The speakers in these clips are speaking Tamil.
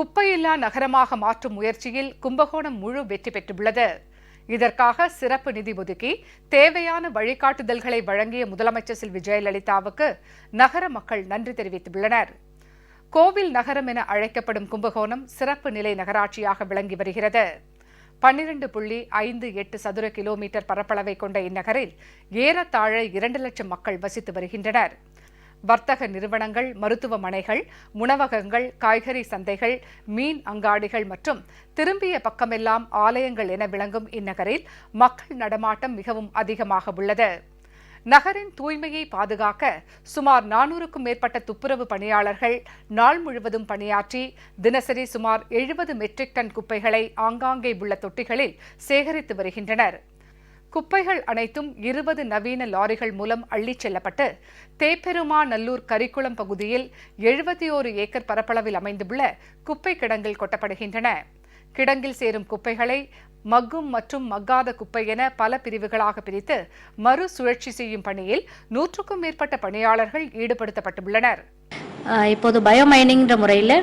குப்பையில்லா நகரமாக மாற்றும் முயற்சியில் கும்பகோணம் முழு வெற்றி பெற்றுள்ளது. இதற்காக சிறப்பு நிதி ஒதுக்கி தேவையான வழிகாட்டுதல்களை வழங்கிய முதலமைச்சர் செல்வி ஜெயலலிதாவுக்கு நகர மக்கள் நன்றி தெரிவித்துள்ளனர். கோவில் நகரம் என அழைக்கப்படும் கும்பகோணம் சிறப்பு நிலை நகராட்சியாக விளங்கி வருகிறது. பன்னிரண்டு புள்ளி ஐந்து எட்டு சதுர கிலோமீட்டர் பரப்பளவை கொண்ட இந்நகரில் ஏறத்தாழ இரண்டு லட்சம் மக்கள் வசித்து வருகின்றனர். வர்த்தக நிறுவனங்கள் மருத்துவமனைகள் உணவகங்கள் காய்கறி சந்தைகள் மீன் அங்காடிகள் மற்றும் திரும்பிய பக்கமெல்லாம் ஆலயங்கள் என விளங்கும் இந்நகரில் மக்கள் நடமாட்டம் மிகவும் அதிகமாக உள்ளது. நகரின் தூய்மையை பாதுகாக்க சுமார் நானூறுக்கும் மேற்பட்ட துப்புரவு பணியாளர்கள் நாள் முழுவதும் பணியாற்றி தினசரி சுமார் எழுபது மெட்ரிக் டன் குப்பைகளை ஆங்காங்கே உள்ள தொட்டிகளில் சேகரித்து வருகின்றனர். குப்பைகள் அனைத்தும் இருபது நவீன லாரிகள் மூலம் அள்ளிச் செல்லப்பட்டு தேப்பெருமாநல்லூர் கரிக்குளம் பகுதியில் எழுபத்தி ஓரு ஏக்கர் பரப்பளவில் அமைந்துள்ள குப்பை கிடங்கில் கொட்டப்படுகின்றன. கிடங்கில் சேரும் குப்பைகளை மக்கும் மற்றும் மக்காத குப்பை என பல பிரிவுகளாக பிரித்து மறுசுழற்சி செய்யும் பணியில் நூற்றுக்கும் மேற்பட்ட பணியாளர்கள் ஈடுபடுத்தப்பட்டுள்ளனர். இப்போது பயோமைனிங்கிற முறையில்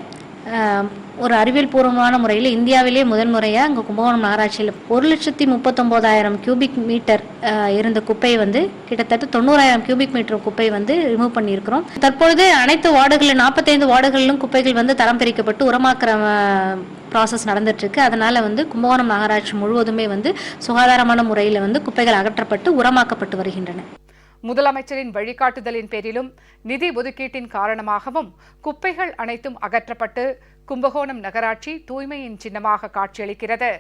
ஒரு அறிவியல் பூர்வமான முறையில் இந்தியாவிலே முதல் முறையாக இங்கே கும்பகோணம் நகராட்சியில் ஒரு லட்சத்தி முப்பத்தொம்போதாயிரம் கியூபிக் மீட்டர் இருந்த குப்பையை வந்து கிட்டத்தட்ட தொண்ணூறாயிரம் கியூபிக் மீட்டர் குப்பை வந்து ரிமூவ் பண்ணியிருக்கிறோம். தற்பொழுது அனைத்து வார்டுகளில் நாற்பத்தைந்து வார்டுகளிலும் குப்பைகள் வந்து தரம் பிரிக்கப்பட்டு உரமாக்குற ப்ராசஸ் நடந்துட்டுருக்கு. அதனால் வந்து கும்பகோணம் நகராட்சி முழுவதுமே வந்து சுகாதாரமான முறையில் வந்து குப்பைகள் அகற்றப்பட்டு உரமாக்கப்பட்டு வருகின்றன. முதலமைச்சரின் வழிகாட்டுதலின் பேரிலும் நிதி ஒதுக்கீட்டின் காரணமாகவும் குப்பைகள் அனைத்தும் அகற்றப்பட்டு கும்பகோணம் நகராட்சி தூய்மையின் சின்னமாக காட்சியளிக்கிறது.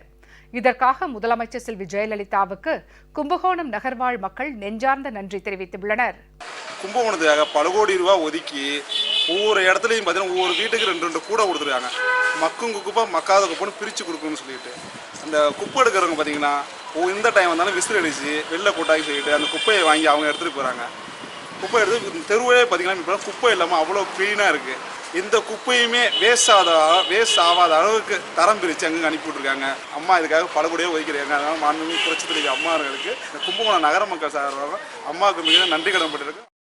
இதற்காக முதலமைச்சர் செல்வி ஜெயலலிதாவுக்கு கும்பகோணம் நகர்வாழ் மக்கள் நெஞ்சார்ந்த நன்றி தெரிவித்துள்ளனர். கும்பகோணத்துக்காக பல கோடி ரூபாய் ஒதுக்கி ஒவ்வொரு இடத்துலையும் பார்த்தீங்கன்னா ஒவ்வொரு வீட்டுக்கு ரெண்டு ரெண்டு கூடை கொடுத்துருக்காங்க. மக்கும் குப்பை மக்காத குப்பைன்னு பிரித்து கொடுக்கணும்னு சொல்லிட்டு. அந்த குப்பை எடுக்கிறவங்க பார்த்தீங்கன்னா இந்த டைம் வந்தாலும் விசில் அடிச்சு வெளில கொட்டாக்கி சொல்லிட்டு அந்த குப்பையை வாங்கி அவங்க எடுத்துகிட்டு போகிறாங்க குப்பை எடுத்து தெருவே பார்த்தீங்கன்னா இப்போ குப்பை இல்லாமல் அவ்வளோ க்ளீனாக இருக்குது இந்த குப்பையுமே வேஸ்ட் ஆகாத வேஸ்ட் ஆகாத அளவுக்கு தரம் பிரித்து அங்கே அனுப்பி விட்ருக்காங்க அம்மா இதுக்காக பல கோடியே ஒதுக்கிறாங்க அதனால் மாண்புமிகு புரட்சி தலைவி அம்மாவர்களுக்கு இந்த கும்பகோணம் நகர மக்கள் சார்பாக அம்மாவுக்கு மிக நன்றி கடன்பட்டிருக்கு